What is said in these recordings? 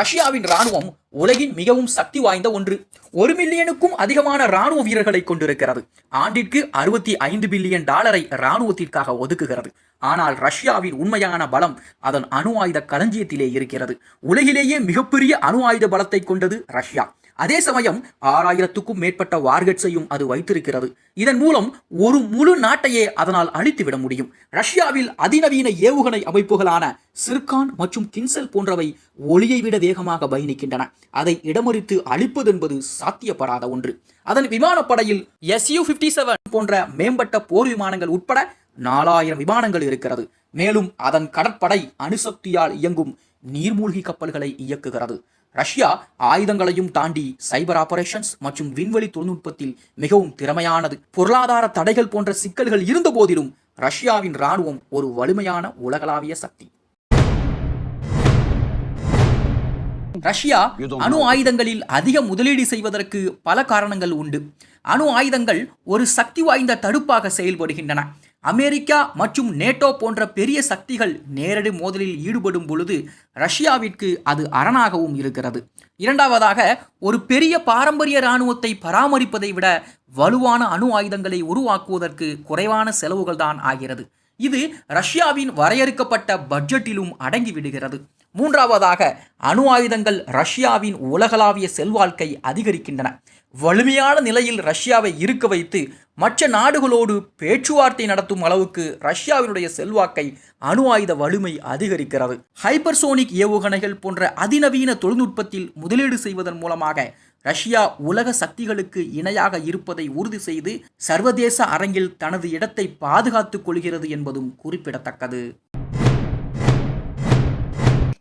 ரஷ்யாவின் ராணுவம் உலகின் மிகவும் சக்தி வாய்ந்த ஒன்று. ஒரு மில்லியனுக்கும் அதிகமான ராணுவ வீரர்களை கொண்டிருக்கிறது. ஆண்டிற்கு அறுபத்தி ஐந்து பில்லியன் டாலரை ராணுவத்திற்காக ஒதுக்குகிறது. ஆனால் ரஷ்யாவின் உண்மையான பலம் அதன் அணு ஆயுத களஞ்சியத்திலே இருக்கிறது. உலகிலேயே மிகப்பெரிய அணு ஆயுத பலத்தை கொண்டது ரஷ்யா. அதே சமயம் ஆறாயிரத்துக்கும் மேற்பட்ட வார்கெட்ஸையும் அது வைத்திருக்கிறது. இதன் மூலம் ஒரு முழு நாட்டையே அதனால் அழித்துவிட முடியும். ரஷ்யாவில் அதிநவீன ஏவுகணை அமைப்புகளான சிர்கான் மற்றும் கின்சல் போன்றவை ஒளியை விட வேகமாக பயணிக்கின்றன. அதை இடமறித்து அழிப்பது என்பது சாத்தியப்படாத ஒன்று. அதன் விமானப்படையில் எஸ்யூ பிப்டி செவன் போன்ற மேம்பட்ட போர் விமானங்கள் உட்பட நாலாயிரம் விமானங்கள் இருக்கிறது. மேலும் அதன் கடற்படை அணுசக்தியால் இயங்கும் நீர்மூழ்கி கப்பல்களை இயக்குகிறது. ரஷ்யா ஆயுதங்களையும் தாண்டி சைபர் ஆபரேஷன்ஸ் மற்றும் விண்வெளி தொழில்நுட்பத்தில் மிகவும் திறமையானது. பொருளாதார தடைகள் போன்ற சிக்கல்கள் இருந்த போதிலும் ரஷ்யாவின் ராணுவம் ஒரு வலிமையான உலகளாவிய சக்தி. ரஷ்யா அணு ஆயுதங்களில் அதிக முதலீடு செய்வதற்கு பல காரணங்கள் உண்டு. அணு ஆயுதங்கள் ஒரு சக்தி வாய்ந்த தடுப்பாக செயல்படுகின்றன. அமெரிக்கா மற்றும் நேட்டோ போன்ற பெரிய சக்திகள் நேரடி மோதலில் ஈடுபடும் பொழுது ரஷ்யாவிற்கு அது அரணாகவும் இருக்கிறது. இரண்டாவதாக ஒரு பெரிய பாரம்பரிய இராணுவத்தை பராமரிப்பதை விட வலுவான அணு ஆயுதங்களை உருவாக்குவதற்கு குறைவான செலவுகள் தான் ஆகிறது. இது ரஷ்யாவின் வரையறுக்கப்பட்ட பட்ஜெட்டிலும் அடங்கிவிடுகிறது மூன்றாவதாக அணு ஆயுதங்கள் ரஷ்யாவின் உலகளாவிய செல்வாழ்க்கை அதிகரிக்கின்றன. வலிமையான நிலையில் ரஷ்யாவை இருக்க வைத்து மற்ற நாடுகளோடு பேச்சுவார்த்தை நடத்தும் அளவுக்கு ரஷ்யாவினுடைய செல்வாக்கை அணு ஆயுத வலிமை அதிகரிக்கிறது. ஹைப்பர்சோனிக் ஏவுகணைகள் போன்ற அதிநவீன தொழில்நுட்பத்தில் முதலீடு செய்வதன் மூலமாக ரஷ்யா உலக சக்திகளுக்கு இணையாக இருப்பதை உறுதி செய்து சர்வதேச அரங்கில் தனது இடத்தை பாதுகாத்துக் கொள்கிறது என்பதும் குறிப்பிடத்தக்கது.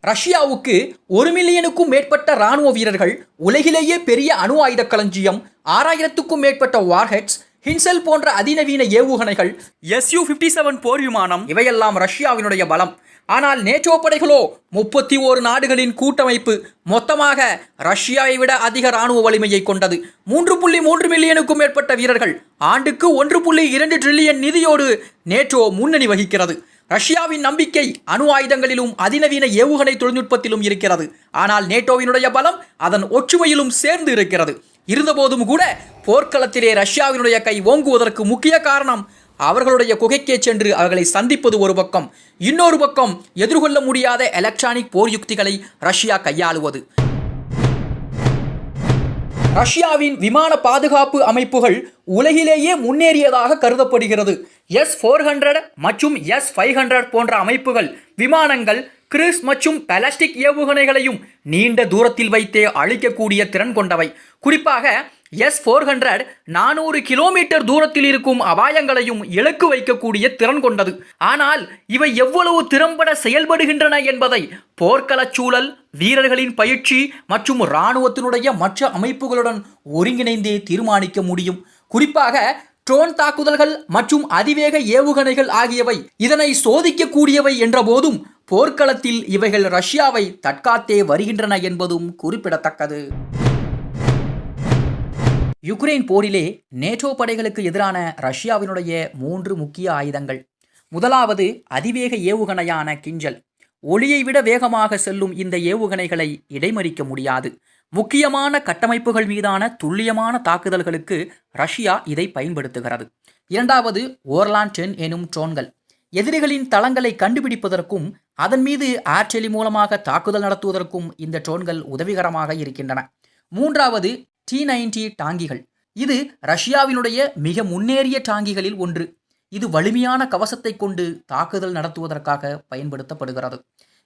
ரஷ்யாவுக்கு ஒரு மில்லியனுக்கும் மேற்பட்ட ராணுவ வீரர்கள் உலகிலேயே பெரிய அணு ஆயுத களஞ்சியம் ஆறாயிரத்துக்கும் மேற்பட்ட வார்ஹெட்ஸ் ஹின்செல் போன்ற அதிநவீன ஏவுகணைகள் எஸ்யூ பிப்டி செவன் போர் விமானம் இவையெல்லாம் ரஷ்யாவினுடைய பலம். ஆனால் நேட்டோ படைகளோ முப்பத்தி ஓரு நாடுகளின் கூட்டமைப்பு மொத்தமாக ரஷ்யாவை விட அதிக ராணுவ வலிமையை கொண்டது. மூன்று புள்ளி மூன்று மில்லியனுக்கும் மேற்பட்ட வீரர்கள் ஆண்டுக்கு ஒன்று புள்ளி இரண்டு ட்ரில்லியன் நிதியோடு நேட்டோ முன்னணி வகிக்கிறது. ரஷ்யாவின் நம்பிக்கை அணு ஆயுதங்களிலும் அதிநவீன ஏவுகணை தொழில்நுட்பத்திலும் இருக்கிறது. ஆனால் நேட்டோவினுடைய பலம் அதன் ஒற்றுமையிலும் சேர்ந்து இருக்கிறது. இருந்தபோதும் கூட போர்க்களத்திலே ரஷ்யாவினுடைய கை ஓங்குவதற்கு முக்கிய காரணம் அவர்களுடைய குகைக்கே சென்று அவர்களை சந்திப்பது ஒரு பக்கம். இன்னொரு பக்கம் எதிர்கொள்ள முடியாத எலக்ட்ரானிக் போர் யுக்திகளை ரஷ்யா கையாளுவது. ரஷ்யாவின் விமான பாதுகாப்பு அமைப்புகள் உலகிலேயே முன்னேறியதாக கருதப்படுகிறது. எஸ் ஃபோர் ஹண்ட்ரட் மற்றும் எஸ் ஃபைவ் ஹண்ட்ரட் போன்ற அமைப்புகள் விமானங்கள் கிறிஸ் மற்றும் பாலாஸ்டிக் ஏவுகணைகளையும் நீண்ட தூரத்தில் வைத்தே அழிக்கக்கூடிய திறன் கொண்டவை. குறிப்பாக எஸ் ஃபோர் ஹண்ட்ரட் நானூறு கிலோமீட்டர் தூரத்தில் இருக்கும் அபாயங்களையும் இலக்கு வைக்கக்கூடிய திறன் கொண்டது. ஆனால் இவை எவ்வளவு திறம்பட செயல்படுகின்றன என்பதை போர்க்களச் சூழல் வீரர்களின் பயிற்சி மற்றும் இராணுவத்தினுடைய மற்ற அமைப்புகளுடன் ஒருங்கிணைந்தே தீர்மானிக்க முடியும். குறிப்பாக ட்ரோன் தாக்குதல்கள் மற்றும் அதிவேக ஏவுகணைகள் ஆகியவை இதனை சோதிக்கக்கூடியவை என்ற போதும் போர்க்களத்தில் இவைகள் ரஷ்யாவை தற்காத்தே வருகின்றன என்பதும் குறிப்பிடத்தக்கது. யுக்ரைன் போரிலே நேட்டோ படைகளுக்கு எதிரான ரஷ்யாவினுடைய மூன்று முக்கிய ஆயுதங்கள். முதலாவது அதிவேக ஏவுகணையான கிஞ்சல். ஒளியை விட வேகமாக செல்லும் இந்த ஏவுகணைகளை இடைமறிக்க முடியாது. முக்கியமான கட்டமைப்புகள் மீதான துல்லியமான தாக்குதல்களுக்கு ரஷ்யா இதை பயன்படுத்துகிறது. இரண்டாவது ஓர்லான் டென் எனும் ட்ரோன்கள். எதிரிகளின் தளங்களை கண்டுபிடிப்பதற்கும் அதன் மீது ஆர்டெலி மூலமாக தாக்குதல் நடத்துவதற்கும் இந்த ட்ரோன்கள் உதவிகரமாக இருக்கின்றன. மூன்றாவது டி நைன்டி டாங்கிகள். இது ரஷ்யாவினுடைய மிக முன்னேறிய டாங்கிகளில் ஒன்று. இது வலிமையான கவசத்தை கொண்டு தாக்குதல் நடத்துவதற்காக பயன்படுத்தப்படுகிறது.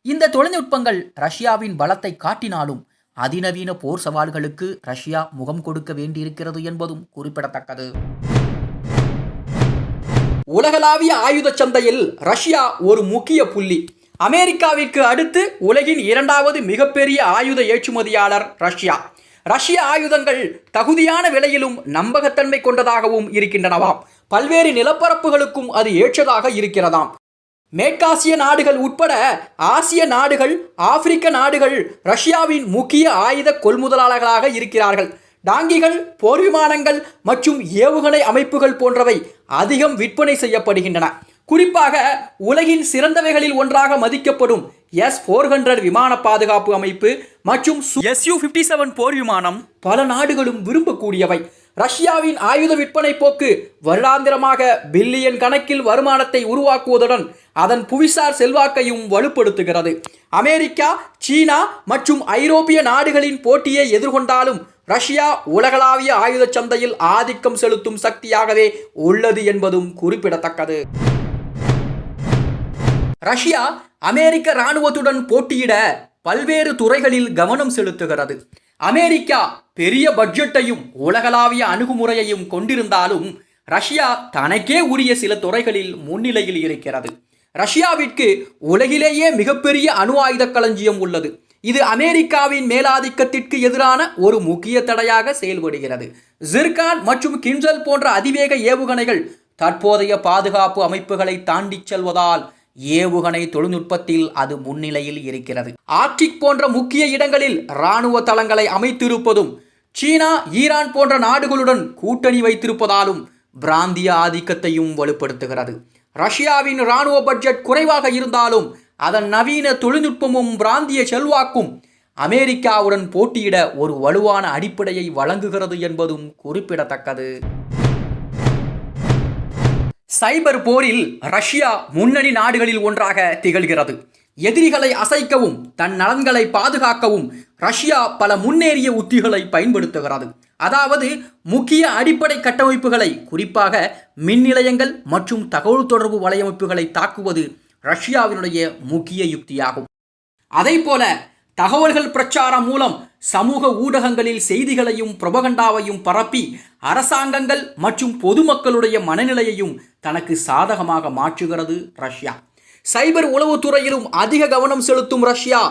இந்த தொழில்நுட்பங்கள் ரஷ்யாவின் பலத்தை காட்டினாலும் அதிநவீன போர் சவால்களுக்கு ரஷ்யா முகம் கொடுக்க வேண்டியிருக்கிறது என்பதும் குறிப்பிடத்தக்கது. உலகளாவிய ஆயுத சந்தையில் ரஷ்யா ஒரு முக்கிய புள்ளி. அமெரிக்காவிற்கு அடுத்து உலகின் இரண்டாவது மிகப்பெரிய ஆயுத ஏற்றுமதியாளர் ரஷ்யா. ரஷ்ய ஆயுதங்கள் தகுதியான விலையிலும் நம்பகத்தன்மை கொண்டதாகவும் இருக்கின்றனவாம். பல்வேறு நிலப்பரப்புகளுக்கும் அது ஏற்றதாக இருக்கிறதாம். மேற்காசிய நாடுகள் உட்பட ஆசிய நாடுகள் ஆப்பிரிக்க நாடுகள் ரஷ்யாவின் முக்கிய ஆயுத கொள்முதலாளர்களாக இருக்கிறார்கள். டாங்கிகள் போர் விமானங்கள் மற்றும் ஏவுகணை அமைப்புகள் போன்றவை அதிகம் விற்பனை செய்யப்படுகின்றன. குறிப்பாக உலகின் சிறந்தவைகளில் ஒன்றாக மதிக்கப்படும் எஸ் ஃபோர் ஹண்ட்ரட் விமான பாதுகாப்பு அமைப்பு மற்றும் எஸ்யூ பிப்டி செவன் போர் விமானம் பல நாடுகளும் விரும்பக்கூடியவை. ரஷ்யாவின் ஆயுத விற்பனை போக்கு வருடாந்திரமாக பில்லியன் கணக்கில் வருமானத்தை உருவாக்குவதுடன் அதன் புவிசார் செல்வாக்கையும் வலுப்படுத்துகிறது. அமெரிக்கா சீனா மற்றும் ஐரோப்பிய நாடுகளின் போட்டியை எதிர்கொண்டாலும் ரஷ்யா உலகளாவிய ஆயுத சந்தையில் ஆதிக்கம் செலுத்தும் சக்தியாகவே உள்ளது என்பதும் குறிப்பிடத்தக்கது. ரஷ்யா அமெரிக்க இராணுவத்துடன் போட்டியிட பல்வேறு துறைகளில் கவனம் செலுத்துகிறது. அமெரிக்கா பெரிய பட்ஜெட்டையும் உலகளாவிய அணுகுமுறையையும் கொண்டிருந்தாலும் ரஷ்யா தனக்கே உரிய சில துறைகளில் முன்னிலையில் இருக்கிறது. ரஷ்யாவிற்கு உலகிலேயே மிகப்பெரிய அணு ஆயுத களஞ்சியம் உள்ளது. இது அமெரிக்காவின் மேலாதிக்கத்திற்கு எதிரான ஒரு முக்கிய தடையாக செயல்படுகிறது. ஜிர்கான் மற்றும் கின்சல் போன்ற அதிவேக ஏவுகணைகள் தற்போதைய பாதுகாப்பு அமைப்புகளை தாண்டிச் செல்வதால் ஏவுகணை தொழில்நுட்பத்தில் அது முன்னிலையில் இருக்கிறது. ஆர்டிக் போன்ற முக்கிய இடங்களில் இராணுவ தளங்களை அமைத்திருப்பதும் சீனா ஈரான் போன்ற நாடுகளுடன் கூட்டணி வைத்திருப்பதாலும் பிராந்திய ஆதிக்கத்தையும் வலுப்படுத்துகிறது. ரஷ்யாவின் இராணுவ பட்ஜெட் குறைவாக இருந்தாலும் அதன் நவீன தொழில்நுட்பமும் பிராந்திய செல்வாக்கும் அமெரிக்காவுடன் போட்டியிட ஒரு வலுவான அடிப்படையை வழங்குகிறது என்பதும் குறிப்பிடத்தக்கது. சைபர் போரில் ரஷ்யா முன்னணி நாடுகளில் ஒன்றாக திகழ்கிறது. எதிரிகளை அசைக்கவும் தன் நலன்களை பாதுகாக்கவும் ரஷ்யா பல முன்னேறிய உத்திகளை பயன்படுத்துகிறது. அதாவது முக்கிய அடிப்படை கட்டமைப்புகளை குறிப்பாக மின் நிலையங்கள் மற்றும் தகவல் தொடர்பு வலையமைப்புகளை தாக்குவது ரஷ்யாவினுடைய முக்கிய யுக்தியாகும். அதைப்போல தகவல்கள் பிரச்சாரம் மூலம் சமூக ஊடகங்களில் செய்திகளையும் புரபகண்டாவையும் பரப்பி அரசாங்கங்கள் மற்றும் பொதுமக்களுடைய மனநிலையையும் தனக்கு சாதகமாக மாற்றுகிறது ரஷ்யா. சைபர் உளவுத்துறையிலும் அதிக கவனம் செலுத்தும் ரஷ்யா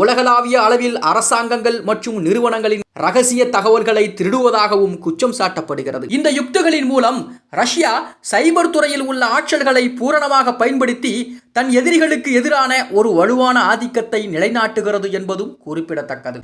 உலகளாவிய அளவில் அரசாங்கங்கள் மற்றும் நிறுவனங்களின் ரகசிய தகவல்களை திருடுவதாகவும் குற்றம் சாட்டப்படுகிறது. இந்த யுக்திகளின் மூலம் ரஷ்யா சைபர் துறையில் உள்ள ஆற்றல்களை பூரணமாக பயன்படுத்தி தன் எதிரிகளுக்கு எதிரான ஒரு வலுவான ஆதிக்கத்தை நிலைநாட்டுகிறது என்பதும் குறிப்பிடத்தக்கது.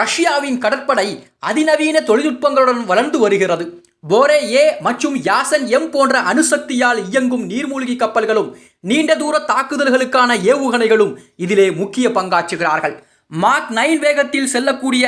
ரஷ்யாவின் கடற்படை அதிநவீன தொழில்நுட்பங்களுடன் வளர்ந்து வருகிறது. போரே ஏ மற்றும் யாசன் எம் போன்ற அணுசக்தியால் இயங்கும் நீர்மூழ்கி கப்பல்களும் நீண்ட தூர தாக்குதல்களுக்கான ஏவுகணைகளும் இதிலே முக்கிய பங்காற்றுகிறார்கள். மாக் நைன் வேகத்தில் செல்லக்கூடிய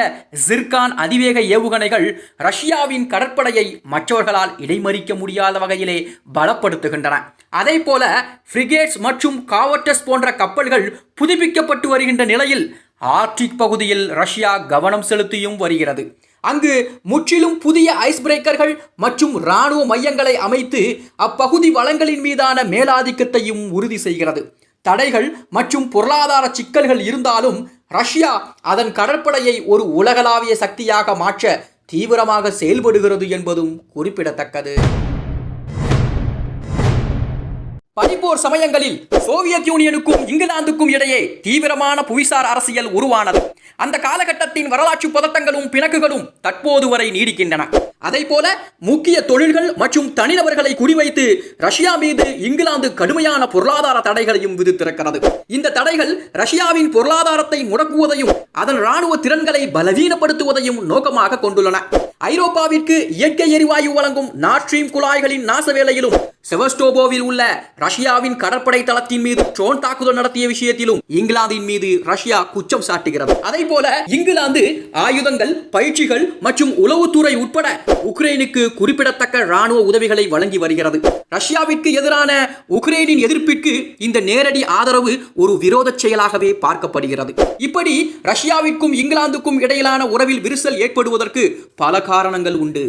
ஜிர்கான் அதிவேக ஏவுகணைகள் ரஷ்யாவின் கடற்படையை மற்றவர்களால் இடைமறிக்க முடியாத வகையிலே பலப்படுத்துகின்றன. அதே போல ஃப்ரிகேட்ஸ் மற்றும் காவட்டஸ் போன்ற கப்பல்கள் புதுப்பிக்கப்பட்டு வருகின்ற நிலையில் ஆர்டிக் பகுதியில் ரஷ்யா கவனம் செலுத்தியும் வருகிறது. அங்கு முற்றிலும் புதிய ஐஸ் பிரேக்கர்கள் மற்றும் இராணுவ மையங்களை அமைத்து அப்பகுதி வளங்களின் மீதான மேலாதிக்கத்தையும் உறுதி செய்கிறது. தடைகள் மற்றும் பொருளாதார சிக்கல்கள் இருந்தாலும் ரஷ்யா அதன் கடற்படையை ஒரு உலகளாவிய சக்தியாக மாற்ற தீவிரமாக செயல்படுகிறது என்பதும் குறிப்பிடத்தக்கது. பனிப்போர் சமயங்களில் சோவியத் யூனியனுக்கும் இங்கிலாந்துக்கும் இடையே தீவிரமான புவிசார் அரசியல் உருவானது. அந்த காலகட்டத்தின் வரலாற்று பதட்டங்களும் பிணக்குகளும் தற்போது வரை நீடிக்கின்றன. அதை போல முக்கிய தொழில்கள் மற்றும் தனிநபர்களை குறிவைத்து ரஷ்யா மீது இங்கிலாந்து கடுமையான பொருளாதார தடைகளையும் விதித்திருக்கிறது. இந்த தடைகள் ரஷ்யாவின் பொருளாதாரத்தை முடக்குவதையும் அதன் ராணுவ திறன்களை பலவீனப்படுத்துவதையும் நோக்கமாக கொண்டுள்ளன. ஐரோப்பாவிற்கு இயற்கை எரிவாயு வழங்கும் நாட்ரீம் குழாய்களின் நாச வேலையிலும் செவஸ்டோபோவில் உள்ள ரஷ்யாவின் கடற்படை தளத்தின் மீது ட்ரோன் தாக்குதல் நடத்திய விஷயத்திலும் இங்கிலாந்தின் மீது ரஷ்யா குற்றம் சாட்டுகிறது. அதே போல இங்கிலாந்து ஆயுதங்கள் பயிற்சிகள் மற்றும் உளவுத்துறை உட்பட உக்ரைனுக்கு குறிப்பிடத்தக்க ராணுவ உதவிகளை வழங்கி வருகிறது. ரஷ்யாவிற்கு எதிரான உக்ரைனின் எதிர்ப்பிற்கு இந்த நேரடி ஆதரவு ஒரு விரோத செயலாகவே பார்க்கப்படுகிறது. இப்படி ரஷ்யாவிற்கும் இங்கிலாந்துக்கும் இடையிலான உறவில் விரிசல் ஏற்படுவதற்கு பல காரணங்கள் உண்டு.